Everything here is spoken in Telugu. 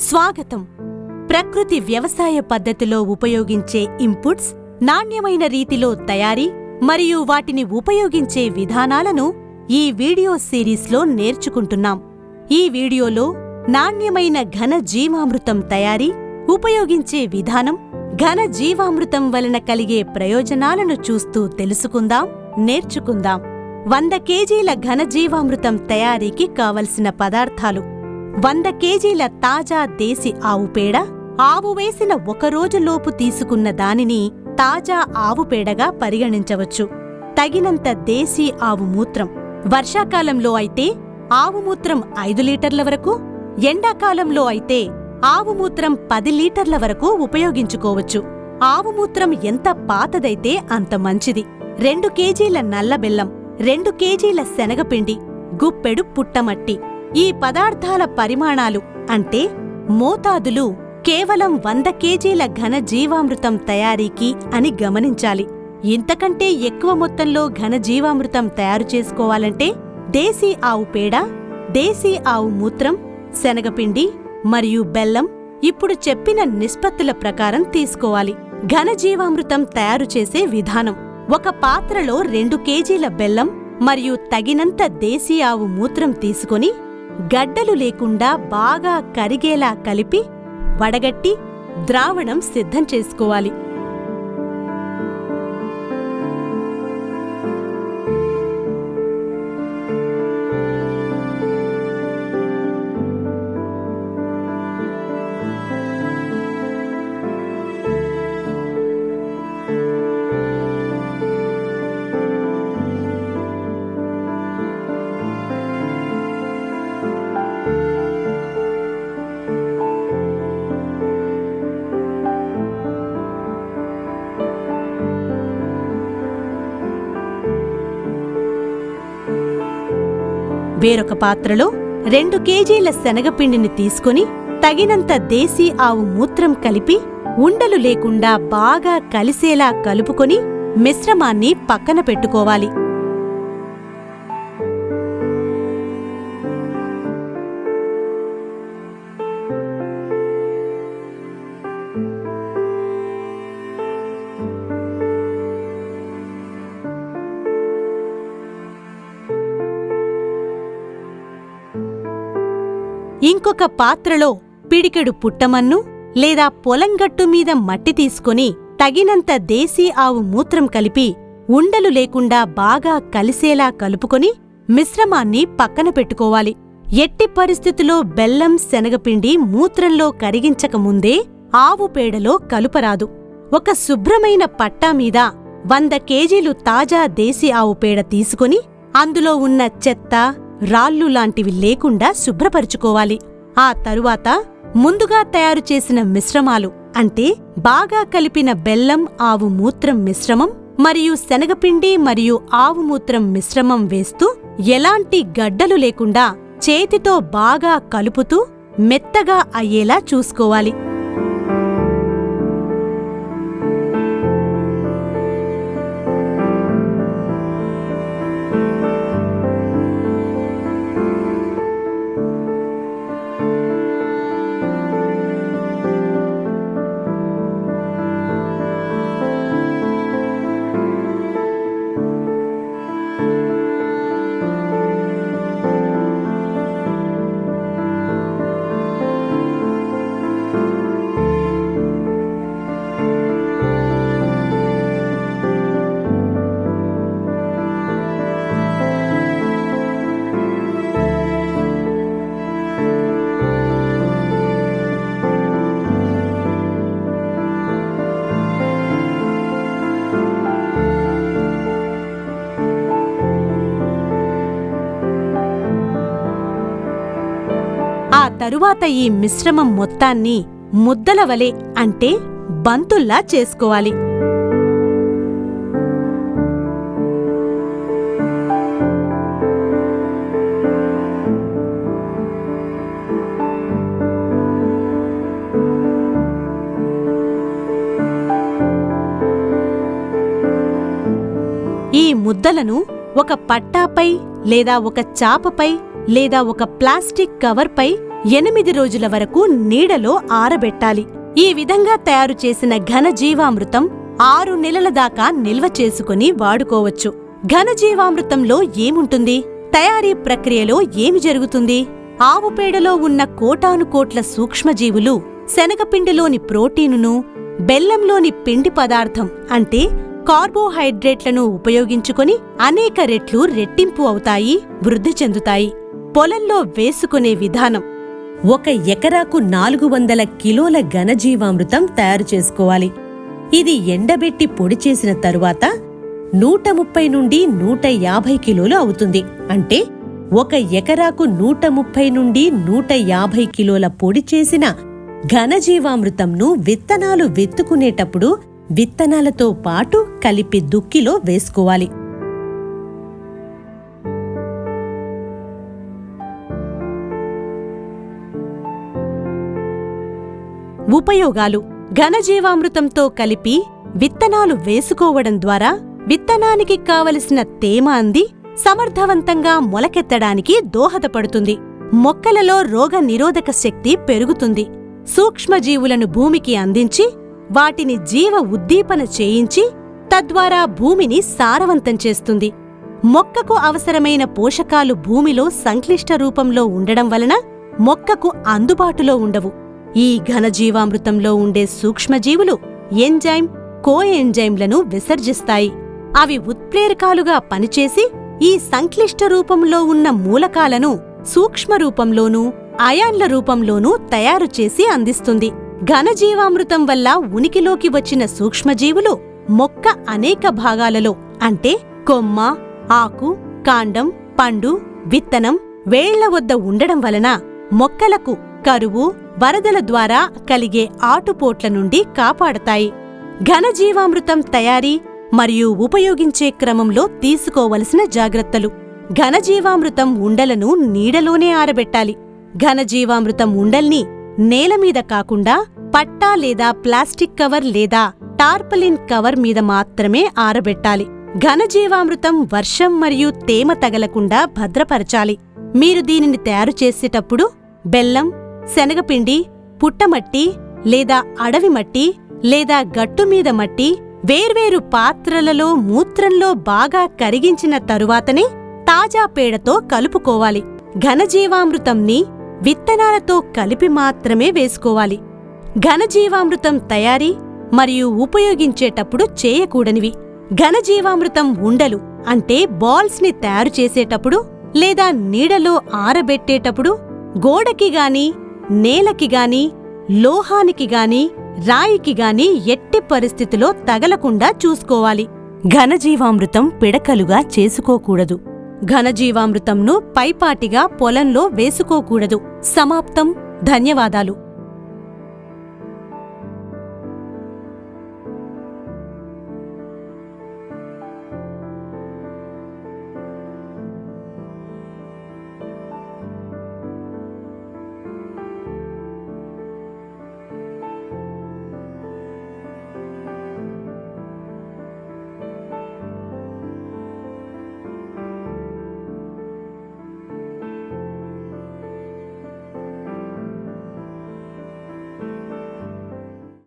స్వాగతం. ప్రకృతి వ్యవసాయ పద్ధతిలో ఉపయోగించే ఇన్పుట్స్ నాణ్యమైన రీతిలో తయారీ మరియు వాటిని ఉపయోగించే విధానాలను ఈ వీడియో సిరీస్లో నేర్చుకుంటున్నాం. ఈ వీడియోలో నాణ్యమైన ఘన జీవామృతం తయారీ ఉపయోగించే విధానం ఘన జీవామృతం వలన కలిగే ప్రయోజనాలను చూస్తూ తెలుసుకుందాం నేర్చుకుందాం. వంద కేజీల ఘనజీవామృతం తయారీకి కావలసిన పదార్థాలు వంద కేజీల తాజా దేశీ ఆవు పేడ ఆవు వేసిన ఒక రోజులోపు తీసుకున్న దానిని తాజా ఆవు పేడగా పరిగణించవచ్చు. తగినంత దేశీ ఆవు మూత్రం. వర్షాకాలంలో అయితే ఆవు మూత్రం ఐదు లీటర్ల వరకు ఎండాకాలంలో అయితే ఆవు మూత్రం పది లీటర్ల వరకు ఉపయోగించుకోవచ్చు. ఆవు మూత్రం ఎంత పాతదైతే అంత మంచిది. రెండు కేజీల నల్ల బెల్లం రెండు కేజీల శనగపిండి గుప్పెడు పుట్టమట్టి. ఈ పదార్థాల పరిమాణాలు అంటే మోతాదులు కేవలం వంద కేజీల ఘన జీవామృతం తయారీకి అని గమనించాలి. ఇంతకంటే ఎక్కువ మొత్తంలో ఘన జీవామృతం తయారు చేసుకోవాలంటే దేశీ ఆవు పేడ దేశీ ఆవు మూత్రం శనగపిండి మరియు బెల్లం ఇప్పుడు చెప్పిన నిష్పత్తుల ప్రకారం తీసుకోవాలి. ఘనజీవామృతం తయారు చేసే విధానం ఒక పాత్రలో రెండు కేజీల బెల్లం మరియు తగినంత దేశీ ఆవు మూత్రం తీసుకొని గడ్డలు లేకుండా బాగా కరిగేలా కలిపి వడగట్టి ద్రావణం సిద్ధం చేసుకోవాలి. వేరొక పాత్రలో రెండు కేజీల శనగపిండిని తీసుకుని తగినంత దేశీ ఆవు మూత్రం కలిపి ఉండలు లేకుండా బాగా కలిసేలా కలుపుకొని మిశ్రమాన్ని పక్కన పెట్టుకోవాలి. ఇంకొక పాత్రలో పిడికెడు పుట్టమన్ను లేదా పొలంగట్టు మీద మట్టి తీసుకొని తగినంత దేశీ ఆవు మూత్రం కలిపి ఉండలు లేకుండా బాగా కలిసేలా కలుపుకొని మిశ్రమాన్ని పక్కన పెట్టుకోవాలి. ఎట్టి పరిస్థితిలో బెల్లం శనగపిండి మూత్రంలో కరిగించకముందే ఆవు పేడలో కలుపరాదు. ఒక శుభ్రమైన పట్టా మీద వంద కేజీలు తాజా దేశీ ఆవు పేడ తీసుకొని అందులో ఉన్న చెత్త రాళ్ళు లాంటివి లేకుండా శుభ్రపరుచుకోవాలి. ఆ తరువాత ముందుగా తయారు చేసిన మిశ్రమాలు అంటే బాగా కలిపిన బెల్లం ఆవు మూత్రం మిశ్రమం మరియు శనగపిండి మరియు ఆవు మూత్రం మిశ్రమం వేస్తూ ఎలాంటి గడ్డలు లేకుండా చేతితో బాగా కలుపుతూ మెత్తగా అయ్యేలా చూసుకోవాలి. తరువాత ఈ మిశ్రమం మొత్తాన్ని ముద్దల వలె అంటే బంతుల్లా చేసుకోవాలి. ఈ ముద్దలను ఒక పట్టాపై లేదా ఒక చాపపై లేదా ఒక ప్లాస్టిక్ కవర్పై ఎనిమిది రోజుల వరకు నీడలో ఆరబెట్టాలి. ఈ విధంగా తయారు చేసిన ఘనజీవామృతం ఆరు నెలల దాకా నిల్వ చేసుకుని వాడుకోవచ్చు. ఘనజీవామృతంలో ఏముంటుంది? తయారీ ప్రక్రియలో ఏమి జరుగుతుంది? ఆవు పేడలో ఉన్న కోటానుకోట్ల సూక్ష్మజీవులు శనగపిండిలోని ప్రోటీనును బెల్లంలోని పిండి పదార్థం అంటే కార్బోహైడ్రేట్లను ఉపయోగించుకొని అనేక రెట్లు రెట్టింపు అవుతాయి వృద్ధి చెందుతాయి. పొలంలో వేసుకునే విధానం ఒక ఎకరాకు నాలుగు వందల కిలోల ఘనజీవామృతం తయారు చేసుకోవాలి. ఇది ఎండబెట్టి పొడి చేసిన తరువాత నూట ముప్పై నుండి నూట యాభై కిలోలు అవుతుంది. అంటే ఒక ఎకరాకు నూట ముప్పై నుండి నూట యాభై కిలోల పొడి చేసిన ఘనజీవామృతంను విత్తనాలు వెత్తుకునేటప్పుడు విత్తనాలతో పాటు కలిపి దుక్కిలో వేసుకోవాలి. ఉపయోగాలు ఘనజీవామృతంతో కలిపి విత్తనాలు వేసుకోవడం ద్వారా విత్తనానికి కావలసిన తేమ అంది సమర్థవంతంగా మొలకెత్తడానికి దోహదపడుతుంది. మొక్కలలో రోగ నిరోధక శక్తి పెరుగుతుంది. సూక్ష్మజీవులను భూమికి అందించి వాటిని జీవ ఉద్దీపన చేయించి తద్వారా భూమిని సారవంతం చేస్తుంది. మొక్కకు అవసరమైన పోషకాలు భూమిలో సంక్లిష్ట రూపంలో ఉండడం వలన మొక్కకు అందుబాటులో ఉండవు. ఈ ఘనజీవామృతంలో ఉండే సూక్ష్మజీవులు ఎంజైమ్ కోఎంజైమ్లను విసర్జిస్తాయి. అవి ఉత్ప్రేరకాలుగా పనిచేసి ఈ సంక్లిష్ట రూపంలో ఉన్న మూలకాలను సూక్ష్మ రూపంలోనూ అయాన్ల రూపంలోనూ తయారు చేసి అందిస్తుంది. ఘనజీవామృతం వల్ల ఉనికిలోకి వచ్చిన సూక్ష్మజీవులు మొక్క అనేక భాగాలలో అంటే కొమ్మ ఆకు కాండం పండు విత్తనం వేళ్ళ వద్ద ఉండడం వలన మొక్కలకు కరువు వరదల ద్వారా కలిగే ఆటుపోట్ల నుండి కాపాడతాయి. ఘనజీవామృతం తయారీ మరియు ఉపయోగించే క్రమంలో తీసుకోవలసిన జాగ్రత్తలు. ఘనజీవామృతం ఉండలను నీడలోనే ఆరబెట్టాలి. ఘనజీవామృతం ఉండల్ని నేలమీద కాకుండా పట్టా లేదా ప్లాస్టిక్ కవర్ లేదా టార్పలిన్ కవర్ మీద మాత్రమే ఆరబెట్టాలి. ఘనజీవామృతం వర్షం మరియు తేమ తగలకుండా భద్రపరచాలి. మీరు దీనిని తయారు చేసేటప్పుడు బెల్లం శనగపిండి పుట్టమట్టి లేదా అడవి మట్టి లేదా గట్టుమీద మట్టి వేర్వేరు పాత్రలలో మూత్రంలో బాగా కరిగించిన తరువాతనే తాజా పేడతో కలుపుకోవాలి. ఘనజీవామృతంని విత్తనాలతో కలిపి మాత్రమే వేసుకోవాలి. ఘనజీవామృతం తయారీ మరియు ఉపయోగించేటప్పుడు చేయకూడనివి. ఘనజీవామృతం ఉండలు అంటే బాల్స్ని తయారు చేసేటప్పుడు లేదా నీడలో ఆరబెట్టేటప్పుడు గోడకి గాని నేలకి గాని లోహానికి గాని రాయికి గాని ఎట్టి పరిస్థితిలో తగలకుండా చూసుకోవాలి. ఘనజీవామృతం పిడకలుగా చేసుకోకూడదు. ఘనజీవామృతంను పైపాటిగా పొలంలో వేసుకోకూడదు. సమాప్తం. ధన్యవాదాలు.